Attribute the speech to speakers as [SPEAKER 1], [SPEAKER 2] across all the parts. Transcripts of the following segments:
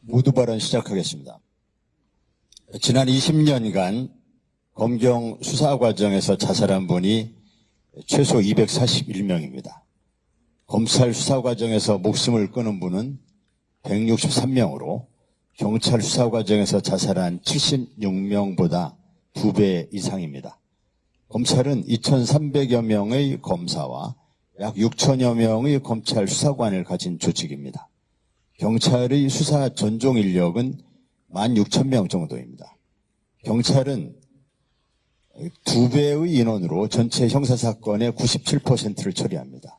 [SPEAKER 1] 모두 발언 시작하겠습니다. 지난 20년간 검경 수사 과정에서 자살한 분이 최소 241명입니다. 검찰 수사 과정에서 목숨을 끊은 분은 163명으로 경찰 수사 과정에서 자살한 76명보다 두배 이상입니다. 검찰은 2,300여 명의 검사와 약 6천여 명의 검찰 수사관을 가진 조직입니다. 경찰의 수사 전종 인력은 16,000명 정도입니다. 경찰은 두 배의 인원으로 전체 형사사건의 97%를 처리합니다.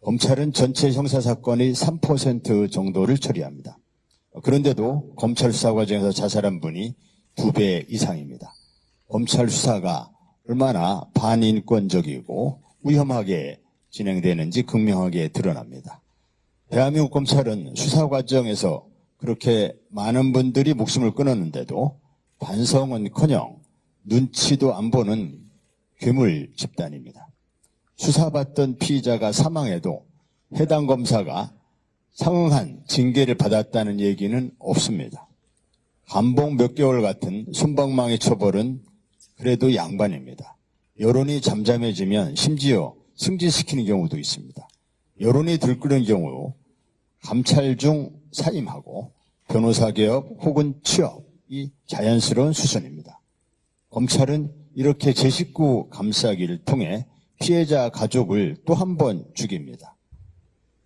[SPEAKER 1] 검찰은 전체 형사사건의 3% 정도를 처리합니다. 그런데도 검찰 수사 과정에서 자살한 분이 두 배 이상입니다. 검찰 수사가 얼마나 반인권적이고 위험하게 진행되는지 극명하게 드러납니다. 대한민국 검찰은 수사 과정에서 그렇게 많은 분들이 목숨을 끊었는데도 반성은커녕 눈치도 안 보는 괴물 집단입니다. 수사받던 피의자가 사망해도 해당 검사가 상응한 징계를 받았다는 얘기는 없습니다. 감봉 몇 개월 같은 순방망이 처벌은 그래도 양반입니다. 여론이 잠잠해지면 심지어 승진시키는 경우도 있습니다. 여론이 들끓는 경우 감찰 중 사임하고 변호사 개업 혹은 취업이 자연스러운 수순입니다. 검찰은 이렇게 제 식구 감싸기를 통해 피해자 가족을 또 한 번 죽입니다.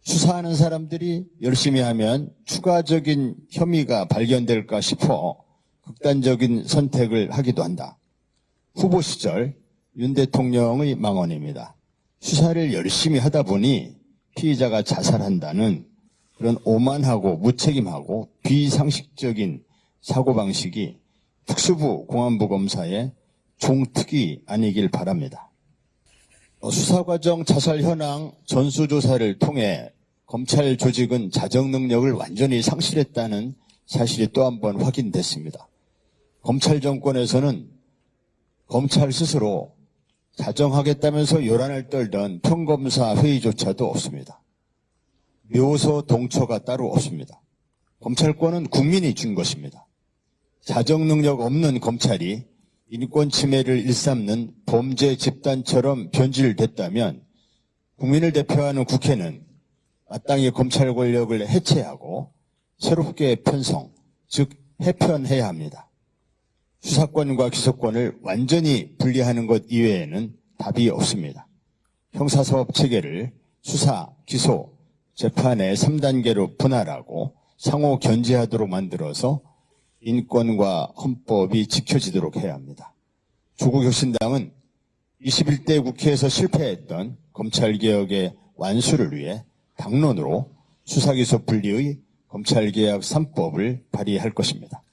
[SPEAKER 1] 수사하는 사람들이 열심히 하면 추가적인 혐의가 발견될까 싶어 극단적인 선택을 하기도 한다. 후보 시절 윤 대통령의 망언입니다. 수사를 열심히 하다 보니 피의자가 자살한다는 그런 오만하고 무책임하고 비상식적인 사고방식이 특수부 공안부 검사의 종특이 아니길 바랍니다. 어, 수사과정 자살 현황 전수조사를 통해 검찰 조직은 자정 능력을 완전히 상실했다는 사실이 또 한 번 확인됐습니다. 검찰 정권에서는 검찰 스스로 자정하겠다면서 요란을 떨던 평검사 회의조차도 없습니다. 묘소 동처가 따로 없습니다. 검찰권은 국민이 준 것입니다. 자정 능력 없는 검찰이 인권 침해를 일삼는 범죄 집단처럼 변질됐다면 국민을 대표하는 국회는 마땅히 검찰 권력을 해체하고 새롭게 편성, 즉 해편해야 합니다. 수사권과 기소권을 완전히 분리하는 것 이외에는 답이 없습니다. 형사사법 체계를 수사, 기소, 재판의 3단계로 분할하고 상호 견제하도록 만들어서 인권과 헌법이 지켜지도록 해야 합니다. 조국혁신당은 21대 국회에서 실패했던 검찰개혁의 완수를 위해 당론으로 수사기소 분리의 검찰개혁 3법을 발의할 것입니다.